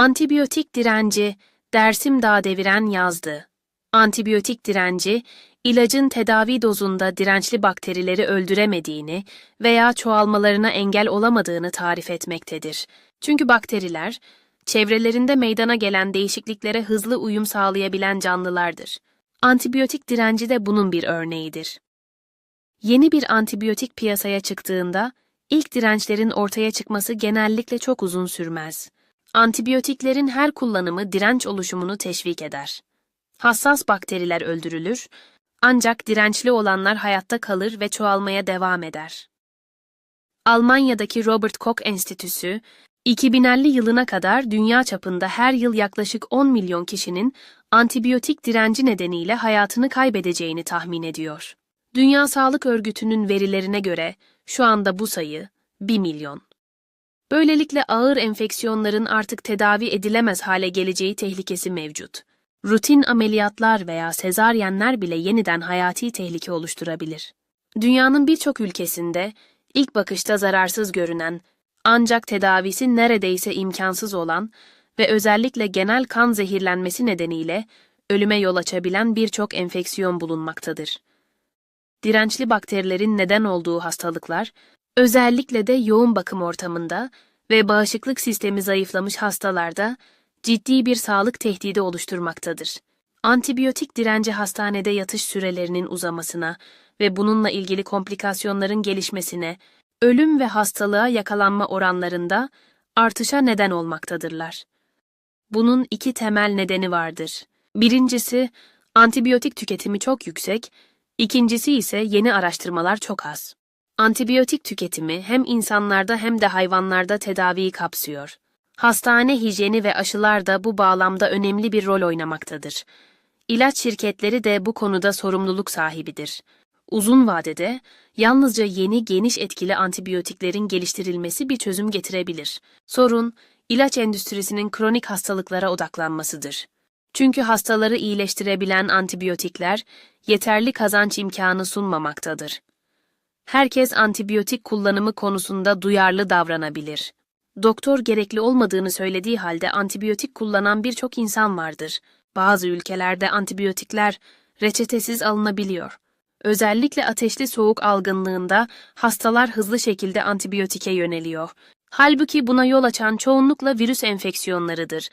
Antibiyotik direnci Dersim Dağ deviren yazdı. Antibiyotik direnci, ilacın tedavi dozunda dirençli bakterileri öldüremediğini veya çoğalmalarına engel olamadığını tarif etmektedir. Çünkü bakteriler, çevrelerinde meydana gelen değişikliklere hızlı uyum sağlayabilen canlılardır. Antibiyotik direnci de bunun bir örneğidir. Yeni bir antibiyotik piyasaya çıktığında, ilk dirençlerin ortaya çıkması genellikle çok uzun sürmez. Antibiyotiklerin her kullanımı direnç oluşumunu teşvik eder. Hassas bakteriler öldürülür, ancak dirençli olanlar hayatta kalır ve çoğalmaya devam eder. Almanya'daki Robert Koch Enstitüsü, 2050 yılına kadar dünya çapında her yıl yaklaşık 10 milyon kişinin antibiyotik direnci nedeniyle hayatını kaybedeceğini tahmin ediyor. Dünya Sağlık Örgütü'nün verilerine göre şu anda bu sayı 1 milyon. Böylelikle ağır enfeksiyonların artık tedavi edilemez hale geleceği tehlikesi mevcut. Rutin ameliyatlar veya sezaryenler bile yeniden hayati tehlike oluşturabilir. Dünyanın birçok ülkesinde ilk bakışta zararsız görünen ancak tedavisi neredeyse imkansız olan ve özellikle genel kan zehirlenmesi nedeniyle ölüme yol açabilen birçok enfeksiyon bulunmaktadır. Dirençli bakterilerin neden olduğu hastalıklar, özellikle de yoğun bakım ortamında ve bağışıklık sistemi zayıflamış hastalarda ciddi bir sağlık tehdidi oluşturmaktadır. Antibiyotik direnci hastanede yatış sürelerinin uzamasına ve bununla ilgili komplikasyonların gelişmesine, ölüm ve hastalığa yakalanma oranlarında artışa neden olmaktadırlar. Bunun iki temel nedeni vardır. Birincisi, antibiyotik tüketimi çok yüksek, ikincisi ise yeni araştırmalar çok az. Antibiyotik tüketimi hem insanlarda hem de hayvanlarda tedaviyi kapsıyor. Hastane hijyeni ve aşılar da bu bağlamda önemli bir rol oynamaktadır. İlaç şirketleri de bu konuda sorumluluk sahibidir. Uzun vadede yalnızca yeni geniş etkili antibiyotiklerin geliştirilmesi bir çözüm getirebilir. Sorun, ilaç endüstrisinin kronik hastalıklara odaklanmasıdır. Çünkü hastaları iyileştirebilen antibiyotikler yeterli kazanç imkanı sunmamaktadır. Herkes antibiyotik kullanımı konusunda duyarlı davranabilir. Doktor gerekli olmadığını söylediği halde antibiyotik kullanan birçok insan vardır. Bazı ülkelerde antibiyotikler reçetesiz alınabiliyor. Özellikle ateşli soğuk algınlığında hastalar hızlı şekilde antibiyotike yöneliyor. Halbuki buna yol açan çoğunlukla virüs enfeksiyonlarıdır.